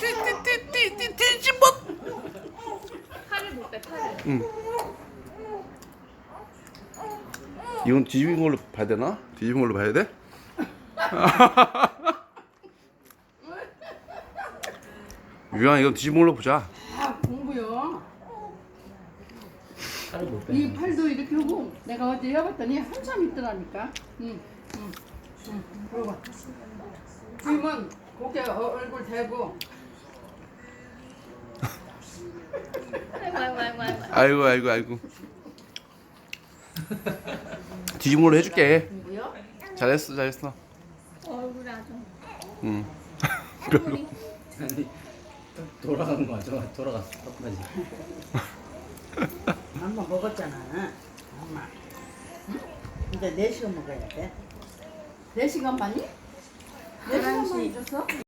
뒤뒤뒤뒤뒤뒤 팔을 못빼 팔을. 응. 이건 뒤집은 걸로 봐야 되나? 뒤집은 걸로 봐야 돼? 유양 이건 뒤집은 걸로 보자. 아 공부요. 팔을 못 빼. 이 팔도 이렇게 하고 내가 어제 해봤더니 한참 있더라니까. 응. 응. 응. 물어봐. 지금은 고개 어, 얼굴 대고 아이고 아이고 아이고 아이고. 아이고 아이고 아이고. 뒤집은 걸로 해줄게. 잘했어 잘했어. 얼굴 아주. 응. 얼굴이. 아니 돌아간 거 맞아 돌아갔어 똑같이 엄마 먹었잖아. 엄마. 이제 4시간 먹어야 돼. 4 시간 반이? 4 시간 반 있었어?